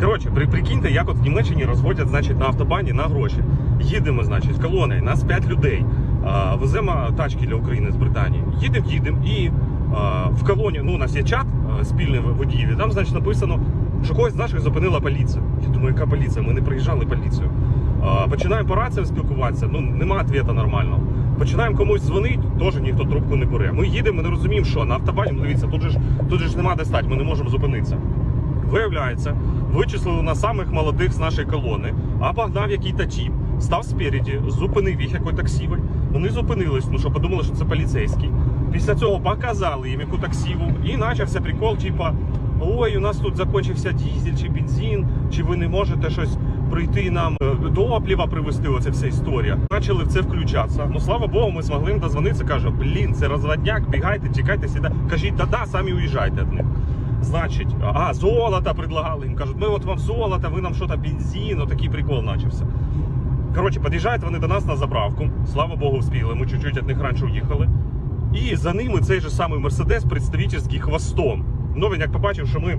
Коротше, при, прикиньте, як от в Німеччині розводять значить, на автобані на гроші. Їдемо, значить, колоною, нас 5 людей. А, веземо тачки для України з Британії. Їдемо, їдемо і а, в колоні, ну, у нас є чат спільний водіїв, і там, значить, написано, що когось з наших зупинила поліція. Я думаю, яка поліція? Ми не приїжджали поліцію. А, починаємо по раціям спілкуватися, ну нема відповіді нормального. Починаємо комусь дзвонити, теж ніхто трубку не бере. Ми їдемо, ми не розуміємо, що на автобані, ну, дивіться, тут же ж тут же ж нема де стати, ми не можемо зупинитися. Виявляється, вичислили на самих молодих з нашої колони, а погнав який-то тіп, став спереді, зупинив їх який таксівий. Вони зупинились, ну що подумали, що це поліцейський. Після цього показали їм яку таксіву, і почався прикол, типа. Ой, у нас тут закінчився дізель чи бензин, чи ви не можете щось прийти нам е, топлива привезти, оця вся історія. Почали в це включатися. Ну слава Богу, ми змогли їм дозвонитися. Каже, блін, це розводняк, бігайте, тікайте сюди. Кажіть, да-да, самі уїжджайте від них. Значить, а, золото предлагали їм. Кажуть, ми от вам золото, ви нам що-то бензин, такий прикол почався. Коротше, під'їжджають вони до нас на заправку. Слава Богу, вспіли. Ми чуть-чуть від них раніше уїхали. І за ними цей же самий Мерседес представительський хвостом. Ну він як побачив, що ми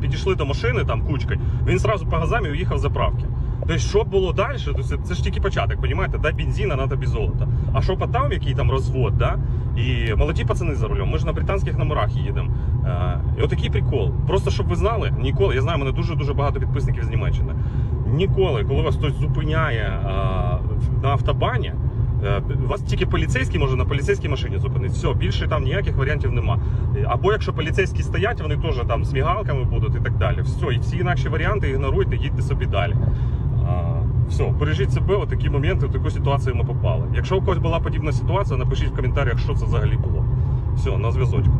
підійшли до машини там кучкою, він зразу по газам і уїхав з заправки. Тобто, що було далі, то це, ж тільки початок, розумієте? Дай бензина, на тобі золото. А що по там, який там розвод, да? І молоді пацани за рулем, ми ж на британських номерах їдемо. Е, і отакий прикол. Просто щоб ви знали, ніколи, я знаю, мене дуже-дуже багато підписників з Німеччини. Ніколи, коли вас хтось зупиняє на автобані, Е, Вас тільки поліцейський може на поліцейській машині зупинити. Все, більше там ніяких варіантів нема. Або якщо поліцейські стоять, вони теж там з мігалками будуть і так далі. Все, і всі інакші варіанти ігноруйте, їдьте собі далі. Все, бережіть себе, отакі такі моменти, в таку ситуацію ми попали. Якщо у когось була подібна ситуація, напишіть в коментарях, що це взагалі було. Все, на зв'язочку.